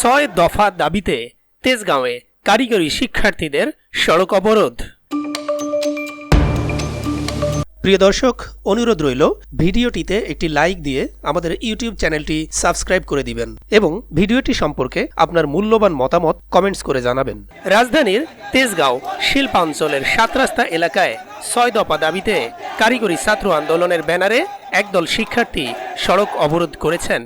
ছয় দফা দাবিতে তেজগাঁওয়ে কারিগরি শিক্ষার্থীদের সড়ক অবরোধ। প্রিয় দর্শক, অনুরোধ রইল, ভিডিওটিতে একটি লাইক দিয়ে আমাদের ইউটিউব চ্যানেলটি সাবস্ক্রাইব করে দিবেন এবং ভিডিওটি সম্পর্কে আপনার মূল্যবান মতামত কমেন্টস করে জানাবেন। রাজধানীর তেজগাঁও শিল্পাঞ্চলের সাত রাস্তা এলাকায় ছয় দফা দাবিতে কারিগরি ছাত্র আন্দোলনের ব্যানারে একদল শিক্ষার্থী সড়ক অবরোধ করেছেন।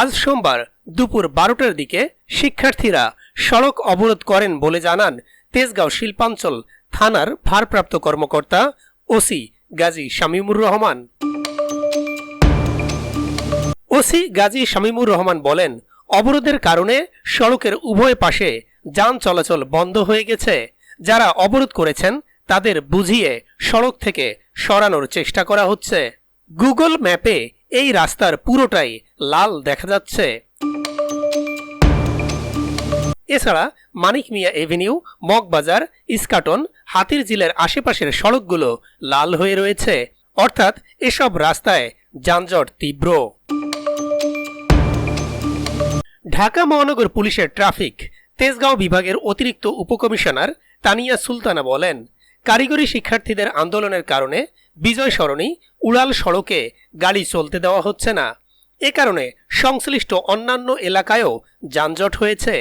আজ সোমবার দুপুর বারোটার দিকে শিক্ষার্থীরা সড়ক অবরোধ করেন বলে জানান তেজগাঁও শিল্পাঞ্চল থানার ভারপ্রাপ্ত কর্মকর্তা ওসি গাজী শামীমুর রহমান। ওসি গাজী শামীমুর রহমান বলেন, অবরোধের কারণে সড়কের উভয় পাশে যান চলাচল বন্ধ হয়ে গেছে। যারা অবরোধ করেছেন, তাদের বুঝিয়ে সড়ক থেকে সরানোর চেষ্টা করা হচ্ছে। গুগল ম্যাপে এই রাস্তার পুরোটাই লাল দেখা যাচ্ছে। এছাড়া মানিক মিয়া এভিনিউ, মগবাজার, ইস্কাটন, হাতির জিলের আশেপাশের সড়কগুলো লাল হয়ে রয়েছে। অর্থাৎ এসব রাস্তায় যানজট তীব্র। ঢাকা মহানগর পুলিশের ট্রাফিক, তেজগাঁও বিভাগের অতিরিক্ত উপকমিশনার তানিয়া সুলতানা বলেন, কারিগরি শিক্ষার্থীদের আন্দোলনের কারণে বিজয় সরণি, উড়াল সড়কে গাড়ি চলতে দেওয়া হচ্ছে না। এ কারণে সংশ্লিষ্ট অন্যান্য এলাকায়ও যানজট হয়েছে।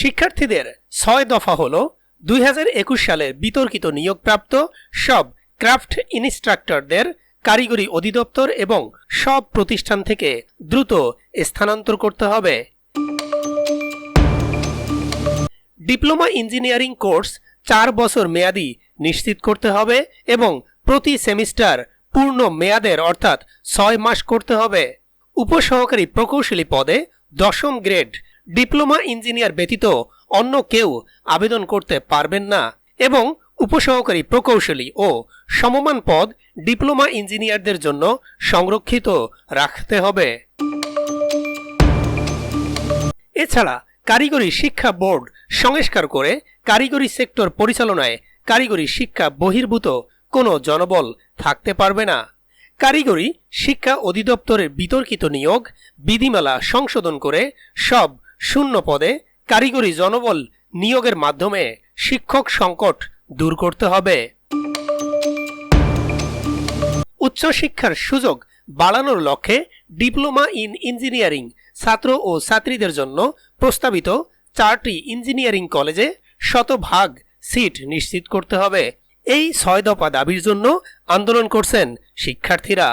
শিক্ষার্থীদের ছয় দফা হল দুই হাজার একুশ সালে বিতর্কিত নিয়োগপ্রাপ্ত সব ক্রাফট ইনস্ট্রাক্টরদের কারিগরি অধিদপ্তর এবং সব প্রতিষ্ঠান থেকে দ্রুত স্থানান্তর করতে হবে। ডিপ্লোমা ইঞ্জিনিয়ারিং কোর্স চার বছর মেয়াদি নিশ্চিত করতে হবে এবং প্রতি সেমিস্টার পূর্ণ মেয়াদের অর্থাৎ ছয় মাস করতে হবে। উপসহকারী প্রকৌশলী পদে দশম গ্রেড ডিপ্লোমা ইঞ্জিনিয়ার ব্যতীত অন্য কেউ আবেদন করতে পারবেন না এবং উপসহকারী প্রকৌশলী ও সমমান পদ ডিপ্লোমা ইঞ্জিনিয়ারদের জন্য সংরক্ষিত রাখতে হবে। এছাড়া কারিগরি শিক্ষা বোর্ড সংস্কার করে কারিগরি সেক্টর পরিচালনায় কারিগরি শিক্ষা বহির্ভূত কোনো জনবল থাকতে পারবে না। কারিগরি শিক্ষা অধিদপ্তরের বিতর্কিত নিয়োগ, বিধিমালা সংশোধন করে সব শূন্য পদে কারিগরি জনবল নিয়োগের মাধ্যমে শিক্ষক সংকট দূর করতে হবে। উচ্চশিক্ষার সুযোগ বাড়ানোর লক্ষ্যে ডিপ্লোমা ইন ইঞ্জিনিয়ারিং ছাত্র ও ছাত্রীদের জন্য প্রস্তাবিত চারটি ইঞ্জিনিয়ারিং কলেজে শতভাগ সিট নিশ্চিত করতে হবে। এই ছয় দফা দাবির জন্য আন্দোলন করছেন শিক্ষার্থীরা।